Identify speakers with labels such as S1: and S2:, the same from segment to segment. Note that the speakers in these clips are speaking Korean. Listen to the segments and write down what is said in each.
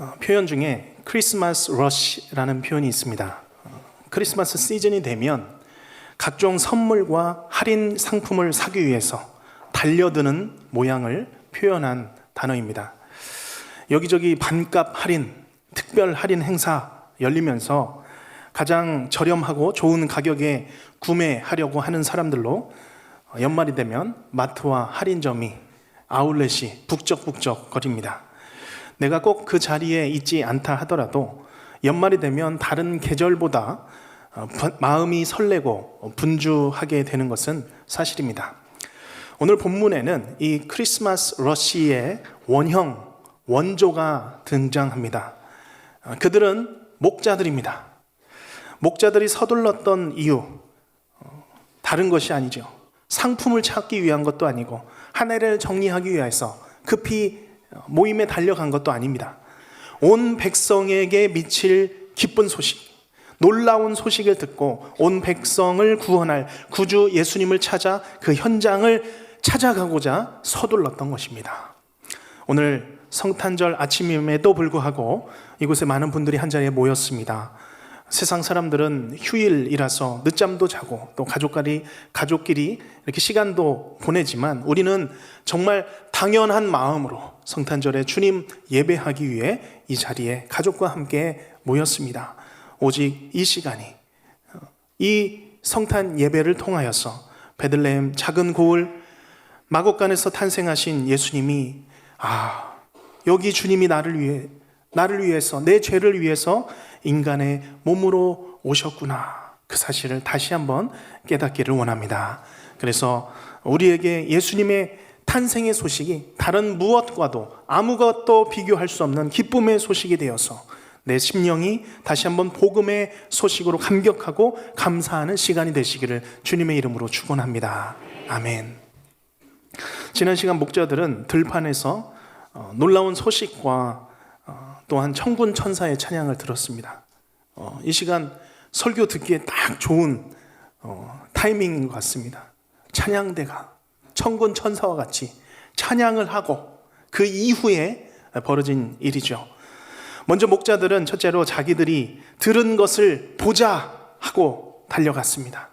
S1: 어, 표현 중에 크리스마스 러시라는 표현이 있습니다. 어, 크리스마스 시즌이 되면 각종 선물과 할인 상품을 사기 위해서 달려드는 모양을 표현한 단어입니다. 여기저기 반값 할인, 특별 할인 행사 열리면서 가장 저렴하고 좋은 가격에 구매하려고 하는 사람들로 연말이 되면 마트와 할인점이 아울렛이 북적북적 거립니다. 내가 꼭 그 자리에 있지 않다 하더라도 연말이 되면 다른 계절보다 어, 부- 마음이 설레고 분주하게 되는 것은 사실입니다. 오늘 본문에는 이 크리스마스 러시의 원형, 원조가 등장합니다. 어, 그들은 목자들입니다. 목자들이 서둘렀던 이유, 어, 다른 것이 아니죠. 상품을 찾기 위한 것도 아니고, 한 해를 정리하기 위해서 급히 모임에 달려간 것도 아닙니다. 온 백성에게 미칠 기쁜 소식, 놀라운 소식을 듣고 온 백성을 구원할 구주 예수님을 찾아 그 현장을 찾아가고자 서둘렀던 것입니다. 오늘 성탄절 아침임에도 불구하고 이곳에 많은 분들이 한 자리에 모였습니다. 세상 사람들은 휴일이라서 늦잠도 자고 또 가족끼리 가족끼리 이렇게 시간도 보내지만 우리는 정말 당연한 마음으로 성탄절에 주님 예배하기 위해 이 자리에 가족과 함께 모였습니다. 오직 이 시간이 어, 이 성탄 예배를 통하여서 베들레헴 작은 고을 마곡간에서 탄생하신 예수님이 아 여기 주님이 나를 위해 나를 위해서 내 죄를 위해서 인간의 몸으로 오셨구나 그 사실을 다시 한번 깨닫기를 원합니다. 그래서 우리에게 예수님의 탄생의 소식이 다른 무엇과도 아무것도 비교할 수 없는 기쁨의 소식이 되어서 내 심령이 다시 한번 복음의 소식으로 감격하고 감사하는 시간이 되시기를 주님의 이름으로 축원합니다. 아멘. 지난 시간 목자들은 들판에서 어, 놀라운 소식과 어, 또한 천군 천사의 찬양을 들었습니다. 어, 이 시간 설교 듣기에 딱 좋은 어, 타이밍인 것 같습니다. 찬양대가 천군 천사와 같이 찬양을 하고 그 이후에 벌어진 일이죠. 먼저 목자들은 첫째로 자기들이 들은 것을 보자 하고 달려갔습니다.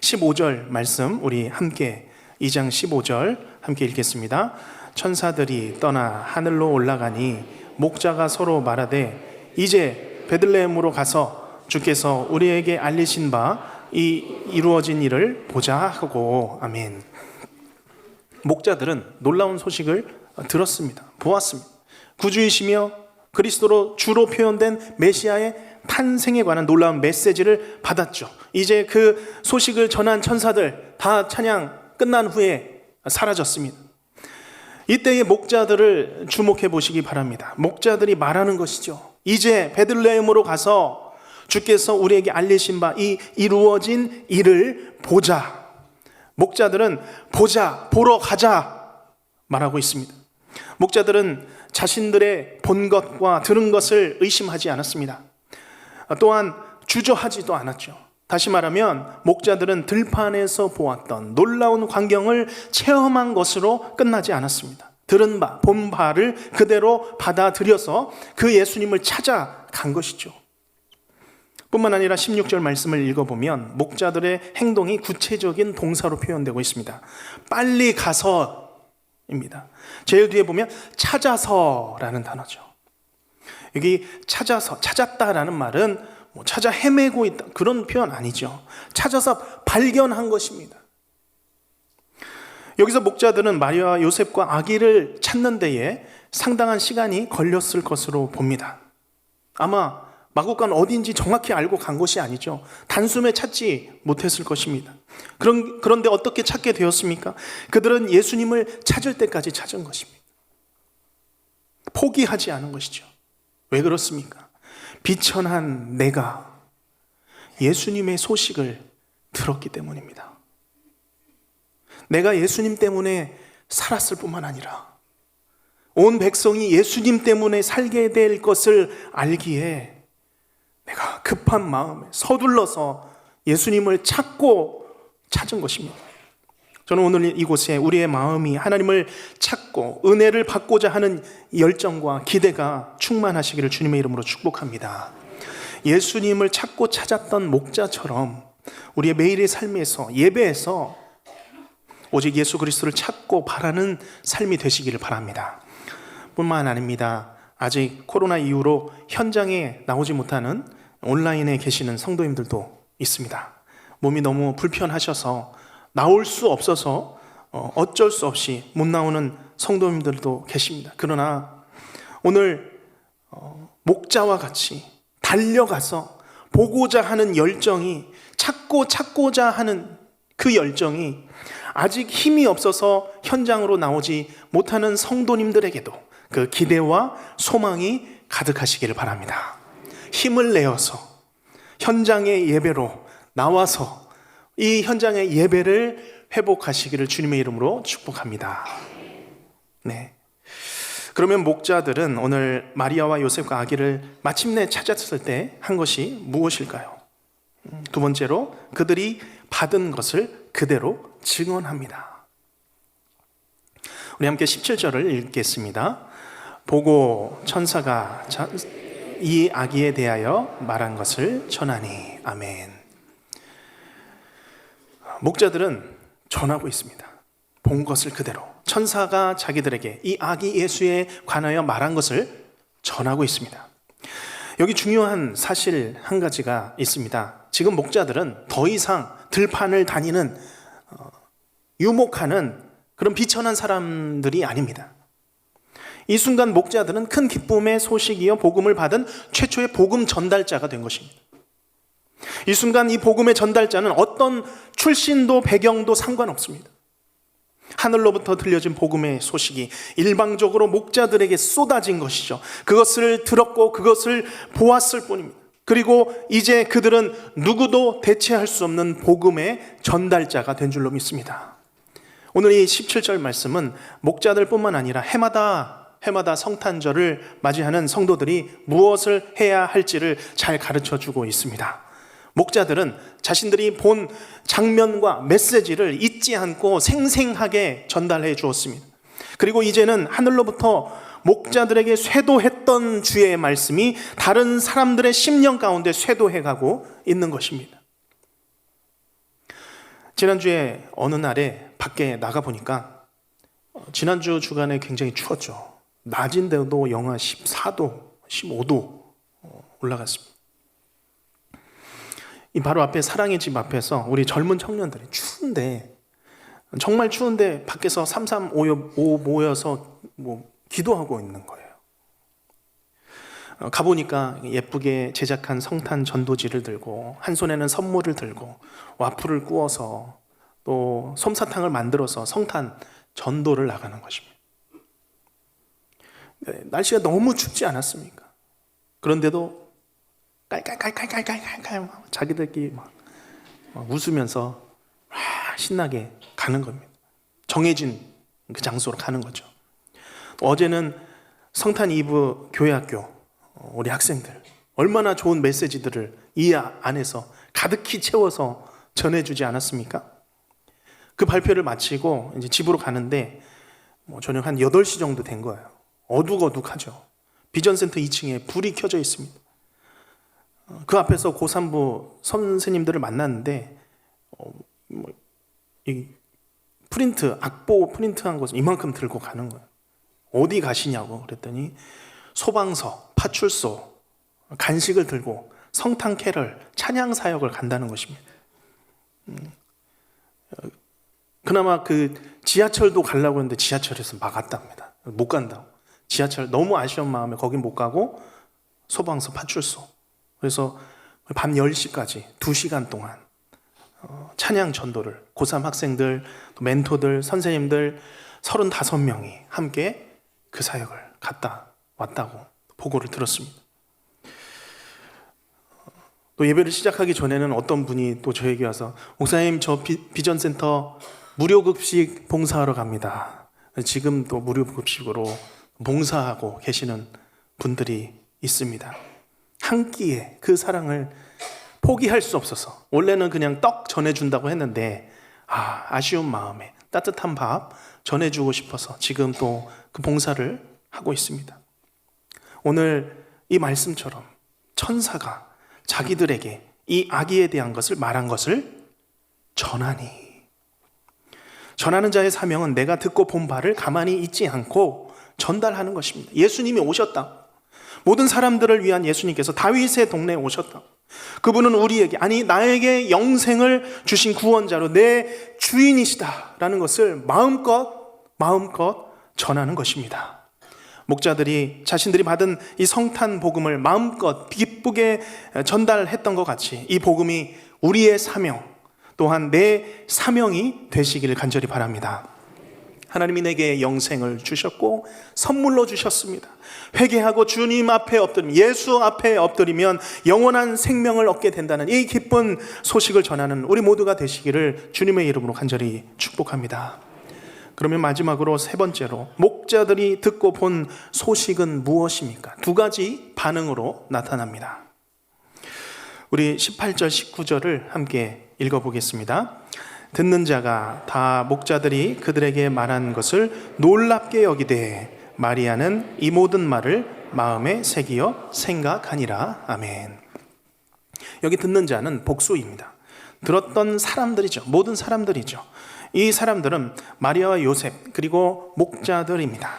S1: 15절 말씀 우리 함께 2장 15절 함께 읽겠습니다. 천사들이 떠나 하늘로 올라가니 목자가 서로 말하되 이제 베들레헴으로 가서 주께서 우리에게 알리신 바 이 이루어진 일을 보자 하고 아멘. 목자들은 놀라운 소식을 들었습니다. 보았습니다. 구주이시며 그리스도로 주로 표현된 메시아의 탄생에 관한 놀라운 메시지를 받았죠. 이제 그 소식을 전한 천사들 다 찬양 끝난 후에 사라졌습니다. 이때의 목자들을 주목해 보시기 바랍니다. 목자들이 말하는 것이죠. 이제 베들레헴으로 가서 주께서 우리에게 알리신 바 이 이루어진 일을 보자. 목자들은 보자, 보러 가자 말하고 있습니다. 목자들은 자신들의 본 것과 들은 것을 의심하지 않았습니다. 또한 주저하지도 않았죠. 다시 말하면 목자들은 들판에서 보았던 놀라운 광경을 체험한 것으로 끝나지 않았습니다. 들은 바, 본 바를 그대로 받아들여서 그 예수님을 찾아간 것이죠. 뿐만 아니라 16절 말씀을 읽어보면 목자들의 행동이 구체적인 동사로 표현되고 있습니다. 빨리 가서입니다. 제일 뒤에 보면 찾아서라는 단어죠. 여기 찾아서, 찾았다라는 말은 뭐 찾아 헤매고 있다. 그런 표현 아니죠. 찾아서 발견한 것입니다. 여기서 목자들은 마리아와 요셉과 아기를 찾는 데에 상당한 시간이 걸렸을 것으로 봅니다. 아마 마곡간 어딘지 정확히 알고 간 것이 아니죠. 단숨에 찾지 못했을 것입니다. 그런, 그런데 어떻게 찾게 되었습니까? 그들은 예수님을 찾을 때까지 찾은 것입니다. 포기하지 않은 것이죠. 왜 그렇습니까? 비천한 내가 예수님의 소식을 들었기 때문입니다. 내가 예수님 때문에 살았을 뿐만 아니라 온 백성이 예수님 때문에 살게 될 것을 알기에 내가 급한 마음에 서둘러서 예수님을 찾고 찾은 것입니다. 저는 오늘 이곳에 우리의 마음이 하나님을 찾고 은혜를 받고자 하는 열정과 기대가 충만하시기를 주님의 이름으로 축복합니다. 예수님을 찾고 찾았던 목자처럼 우리의 매일의 삶에서 예배에서 오직 예수 그리스도를 찾고 바라는 삶이 되시기를 바랍니다. 뿐만 아닙니다. 아직 코로나 이후로 현장에 나오지 못하는 온라인에 계시는 성도님들도 있습니다. 몸이 너무 불편하셔서 나올 수 없어서 어, 어쩔 수 없이 못 나오는 성도님들도 계십니다. 그러나 오늘 어, 목자와 같이 달려가서 보고자 하는 열정이 찾고 찾고자 하는 그 열정이 아직 힘이 없어서 현장으로 나오지 못하는 성도님들에게도 그 기대와 소망이 가득하시기를 바랍니다. 힘을 내어서 현장의 예배로 나와서 이 현장의 예배를 회복하시기를 주님의 이름으로 축복합니다. 네. 그러면 목자들은 오늘 마리아와 요셉과 아기를 마침내 찾았을 때 한 것이 무엇일까요? 음, 두 번째로 그들이 받은 것을 그대로 증언합니다. 우리 함께 17절을 읽겠습니다. 보고 천사가 이 아기에 대하여 말한 것을 전하니 아멘. 목자들은 전하고 있습니다. 본 것을 그대로 천사가 자기들에게 이 아기 예수에 관하여 말한 것을 전하고 있습니다. 여기 중요한 사실 한 가지가 있습니다. 지금 목자들은 더 이상 들판을 다니는 어, 유목하는 그런 비천한 사람들이 아닙니다. 이 순간 목자들은 큰 기쁨의 소식이요 복음을 받은 최초의 복음 전달자가 된 것입니다. 이 순간 이 복음의 전달자는 어떤 출신도 배경도 상관없습니다. 하늘로부터 들려진 복음의 소식이 일방적으로 목자들에게 쏟아진 것이죠. 그것을 들었고 그것을 보았을 뿐입니다. 그리고 이제 그들은 누구도 대체할 수 없는 복음의 전달자가 된 줄로 믿습니다. 오늘 이 17절 말씀은 목자들뿐만 아니라 해마다 해마다 성탄절을 맞이하는 성도들이 무엇을 해야 할지를 잘 가르쳐 주고 있습니다. 목자들은 자신들이 본 장면과 메시지를 잊지 않고 생생하게 전달해 주었습니다. 그리고 이제는 하늘로부터 목자들에게 쇄도했던 주의 말씀이 다른 사람들의 심령 가운데 쇄도해 가고 있는 것입니다. 지난주에 어느 날에 밖에 나가 보니까 어, 지난주 주간에 굉장히 추웠죠. 낮인데도 영하 14도, 15도 올라갔습니다. 이 바로 앞에 사랑의 집 앞에서 우리 젊은 청년들이 추운데 정말 추운데 밖에서 삼삼오오 모여서 뭐 기도하고 있는 거예요. 어, 가보니까 예쁘게 제작한 성탄 전도지를 들고 한 손에는 선물을 들고 와플을 구워서 또 솜사탕을 만들어서 성탄 전도를 나가는 것입니다. 네, 날씨가 너무 춥지 않았습니까? 그런데도 깔깔깔깔깔깔깔 자기들끼리 막, 막 웃으면서 신나게 가는 겁니다. 정해진 그 장소로 가는 거죠. 어제는 성탄 이브 교회 학교 어, 우리 학생들 얼마나 좋은 메시지들을 이 안에서 가득히 채워서 전해주지 않았습니까? 그 발표를 마치고 이제 집으로 가는데 뭐 저녁 한 8시 정도 된 거예요. 어둑어둑하죠. 비전센터 2층에 불이 켜져 있습니다. 그 앞에서 고3부 선생님들을 만났는데 어, 뭐, 이 프린트 악보 프린트한 것을 이만큼 들고 가는 거예요. 어디 가시냐고 그랬더니 소방서, 파출소, 간식을 들고 성탄 캐럴, 찬양 사역을 간다는 것입니다. 음, 그나마 그 지하철도 가려고 했는데 지하철에서 막았답니다. 못 간다고. 지하철 너무 아쉬운 마음에 거긴 못 가고 소방서, 파출소. 그래서 밤 10시까지 2시간 동안 어, 찬양 전도를 고3 학생들, 멘토들, 선생님들 35명이 함께 그 사역을 갔다 왔다고 보고를 들었습니다. 또 예배를 시작하기 전에는 어떤 분이 또 저에게 와서 목사님 저 비, 비전센터 무료급식 봉사하러 갑니다. 지금 또 무료급식으로 봉사하고 계시는 분들이 있습니다. 한 끼에 그 사랑을 포기할 수 없어서 원래는 그냥 떡 전해준다고 했는데 아, 아쉬운 마음에 따뜻한 밥 전해주고 싶어서 지금 또 그 봉사를 하고 있습니다. 오늘 이 말씀처럼 천사가 자기들에게 이 아기에 대한 것을 말한 것을 전하니 전하는 자의 사명은 내가 듣고 본 바를 가만히 있지 않고 전달하는 것입니다. 예수님이 오셨다. 모든 사람들을 위한 예수님께서 다윗의 동네에 오셨다. 그분은 우리에게 아니 나에게 영생을 주신 구원자로 내 주인이시다라는 것을 마음껏 마음껏 전하는 것입니다. 목자들이 자신들이 받은 이 성탄 복음을 마음껏 기쁘게 전달했던 것 같이 이 복음이 우리의 사명 또한 내 사명이 되시기를 간절히 바랍니다. 하나님이 내게 영생을 주셨고 선물로 주셨습니다. 회개하고 주님 앞에 엎드리면 예수 앞에 엎드리면 영원한 생명을 얻게 된다는 이 기쁜 소식을 전하는 우리 모두가 되시기를 주님의 이름으로 간절히 축복합니다. 그러면 마지막으로 세 번째로 목자들이 듣고 본 소식은 무엇입니까? 두 가지 반응으로 나타납니다. 우리 18절 19절을 함께 읽어보겠습니다. 듣는 자가 다 목자들이 그들에게 말한 것을 놀랍게 여기되 마리아는 이 모든 말을 마음에 새기어 생각하니라. 아멘. 여기 듣는 자는 복수입니다. 들었던 사람들이죠. 모든 사람들이죠. 이 사람들은 마리아와 요셉 그리고 목자들입니다.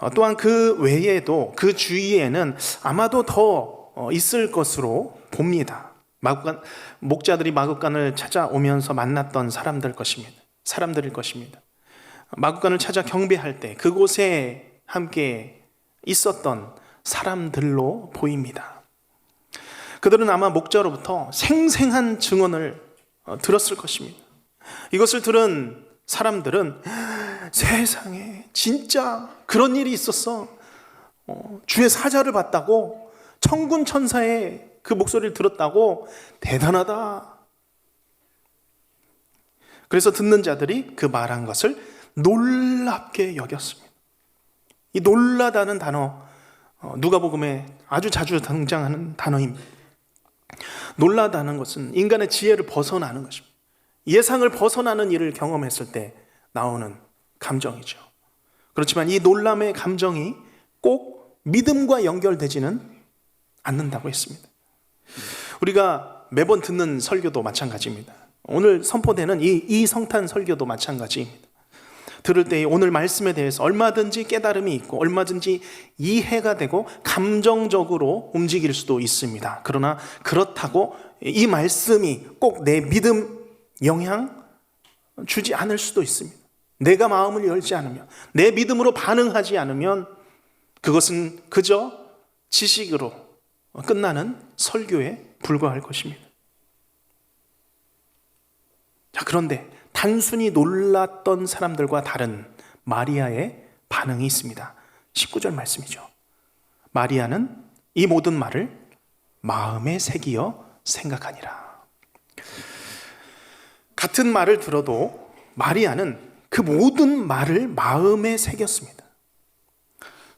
S1: 어, 또한 그 외에도 그 주위에는 아마도 더 어, 있을 것으로 봅니다. 마국간 목자들이 마국간을 찾아오면서 만났던 사람들 것입니다. 사람들일 것입니다. 마국간을 찾아 경배할 때 그곳에 함께 있었던 사람들로 보입니다. 그들은 아마 목자로부터 생생한 증언을 어, 들었을 것입니다. 이것을 들은 사람들은 세상에 진짜 그런 일이 있었어. 어, 주의 사자를 봤다고 천군 천사의 그 목소리를 들었다고 대단하다. 그래서 듣는 자들이 그 말한 것을 놀랍게 여겼습니다. 이 놀라다는 단어 어, 누가복음에 아주 자주 등장하는 단어입니다. 놀라다는 것은 인간의 지혜를 벗어나는 것입니다. 예상을 벗어나는 일을 경험했을 때 나오는 감정이죠. 그렇지만 이 놀람의 감정이 꼭 믿음과 연결되지는 않는다고 했습니다. 우리가 매번 듣는 설교도 마찬가지입니다. 오늘 선포되는 이, 이 성탄 설교도 마찬가지입니다. 들을 때 오늘 말씀에 대해서 얼마든지 깨달음이 있고 얼마든지 이해가 되고 감정적으로 움직일 수도 있습니다. 그러나 그렇다고 이 말씀이 꼭 내 믿음 영향 주지 않을 수도 있습니다. 내가 마음을 열지 않으면, 내 믿음으로 반응하지 않으면 그것은 그저 지식으로 끝나는 설교에 불과할 것입니다. 자, 그런데 단순히 놀랐던 사람들과 다른 마리아의 반응이 있습니다. 19절 말씀이죠. 마리아는 이 모든 말을 마음에 새기어 생각하니라. 같은 말을 들어도 마리아는 그 모든 말을 마음에 새겼습니다.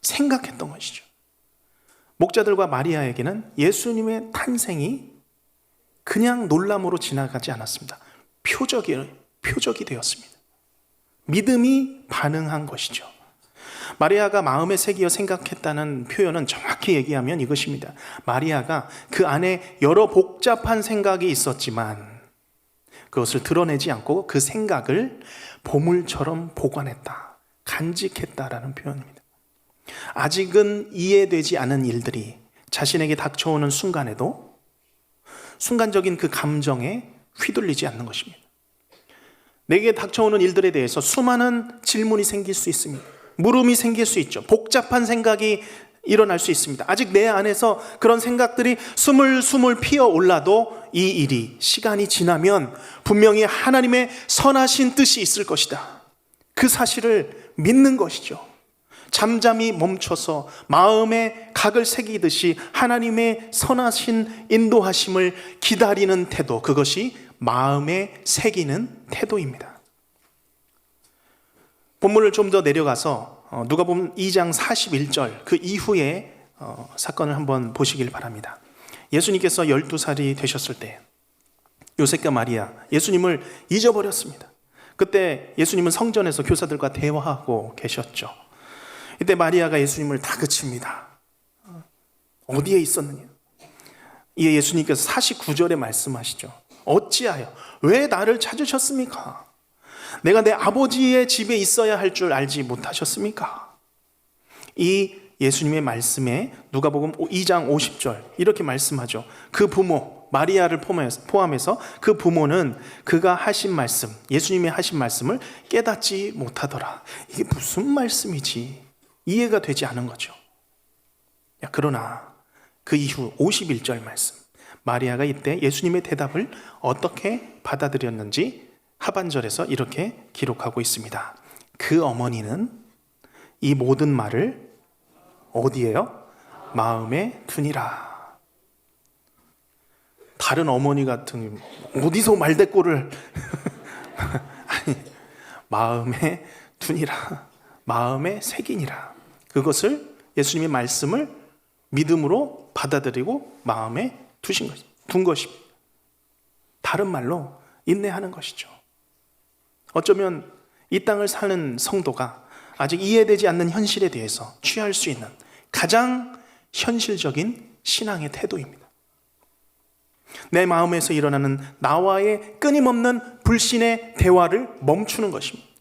S1: 생각했던 것이죠. 목자들과 마리아에게는 예수님의 탄생이 그냥 놀람으로 지나가지 않았습니다. 표적이, 표적이 되었습니다. 믿음이 반응한 것이죠. 마리아가 마음에 새기어 생각했다는 표현은 정확히 얘기하면 이것입니다. 마리아가 그 안에 여러 복잡한 생각이 있었지만 그것을 드러내지 않고 그 생각을 보물처럼 보관했다. 간직했다라는 표현입니다. 아직은 이해되지 않은 일들이 자신에게 닥쳐오는 순간에도 순간적인 그 감정에 휘둘리지 않는 것입니다. 내게 닥쳐오는 일들에 대해서 수많은 질문이 생길 수 있습니다. 물음이 생길 수 있죠. 복잡한 생각이 일어날 수 있습니다. 아직 내 안에서 그런 생각들이 스물스물 피어 올라도 이 일이 시간이 지나면 분명히 하나님의 선하신 뜻이 있을 것이다. 그 사실을 믿는 것이죠. 잠잠히 멈춰서 마음에 각을 새기듯이 하나님의 선하신 인도하심을 기다리는 태도, 그것이 마음에 새기는 태도입니다. 본문을 좀 더 내려가서 어, 누가 보면 2장 41절 그 이후에 어, 사건을 한번 보시길 바랍니다. 예수님께서 12살이 되셨을 때 요셉과 마리아 예수님을 잊어버렸습니다. 그때 예수님은 성전에서 교사들과 대화하고 계셨죠. 이때 마리아가 예수님을 다 그칩니다. 어디에 있었느냐? 이에 예수님께서 49절에 말씀하시죠. 어찌하여 왜 나를 찾으셨습니까? 내가 내 아버지의 집에 있어야 할 줄 알지 못하셨습니까? 이 예수님의 말씀에 누가복음 2장 50절 이렇게 말씀하죠. 그 부모 마리아를 포함해서 그 부모는 그가 하신 말씀, 예수님의 하신 말씀을 깨닫지 못하더라. 이게 무슨 말씀이지? 이해가 되지 않은 거죠. 야, 그러나 그 이후 51절 말씀. 마리아가 이때 예수님의 대답을 어떻게 받아들였는지 하반절에서 이렇게 기록하고 있습니다. 그 어머니는 이 모든 말을 어디에요? 마음에 두니라. 다른 어머니 같은 어디서 말대꾸를 아니 마음에 두니라. 마음에 새기니라. 그것을 예수님의 말씀을 믿음으로 받아들이고 마음에 두신 것, 둔 것입니다. 다른 말로 인내하는 것이죠. 어쩌면 이 땅을 사는 성도가 아직 이해되지 않는 현실에 대해서 취할 수 있는 가장 현실적인 신앙의 태도입니다. 내 마음에서 일어나는 나와의 끊임없는 불신의 대화를 멈추는 것입니다.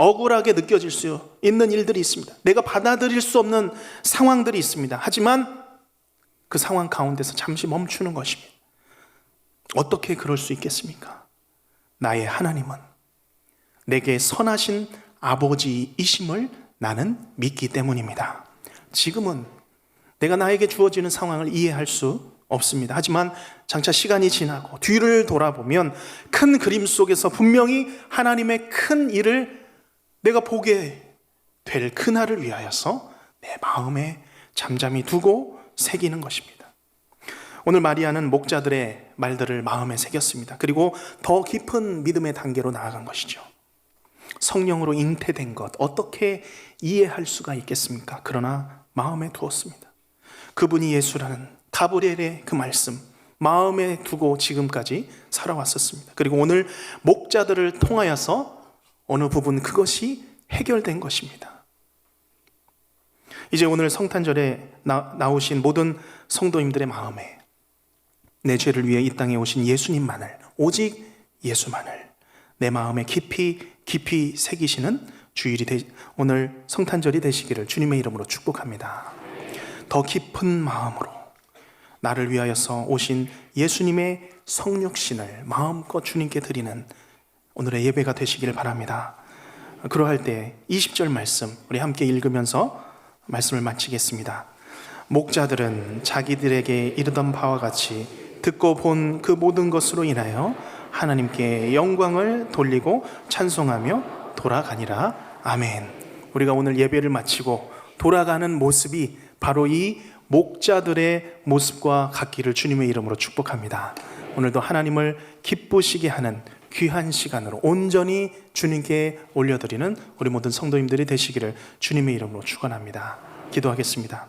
S1: 억울하게 느껴질 수 있는 일들이 있습니다. 내가 받아들일 수 없는 상황들이 있습니다. 하지만 그 상황 가운데서 잠시 멈추는 것입니다. 어떻게 그럴 수 있겠습니까? 나의 하나님은 내게 선하신 아버지이심을 나는 믿기 때문입니다. 지금은 내가 나에게 주어지는 상황을 이해할 수 없습니다. 하지만 장차 시간이 지나고 뒤를 돌아보면 큰 그림 속에서 분명히 하나님의 큰 일을 내가 보게 될 그날을 위하여서 내 마음에 잠잠히 두고 새기는 것입니다. 오늘 마리아는 목자들의 말들을 마음에 새겼습니다. 그리고 더 깊은 믿음의 단계로 나아간 것이죠. 성령으로 잉태된 것 어떻게 이해할 수가 있겠습니까? 그러나 마음에 두었습니다. 그분이 예수라는 가브리엘의 그 말씀 마음에 두고 지금까지 살아왔었습니다. 그리고 오늘 목자들을 통하여서 어느 부분 그것이 해결된 것입니다. 이제 오늘 성탄절에 나, 나오신 모든 성도님들의 마음에 내 죄를 위해 이 땅에 오신 예수님만을 오직 예수만을 내 마음에 깊이 깊이 새기시는 주일이 되, 오늘 성탄절이 되시기를 주님의 이름으로 축복합니다. 더 깊은 마음으로 나를 위하여서 오신 예수님의 성육신을 마음껏 주님께 드리는 오늘의 예배가 되시기를 바랍니다. 그러할 때 20절 말씀 우리 함께 읽으면서 말씀을 마치겠습니다. 목자들은 자기들에게 이르던 바와 같이 듣고 본 그 모든 것으로 인하여 하나님께 영광을 돌리고 찬송하며 돌아가니라. 아멘. 우리가 오늘 예배를 마치고 돌아가는 모습이 바로 이 목자들의 모습과 같기를 주님의 이름으로 축복합니다. 오늘도 하나님을 기쁘시게 하는 귀한 시간으로 온전히 주님께 올려드리는 우리 모든 성도님들이 되시기를 주님의 이름으로 축원합니다. 기도하겠습니다.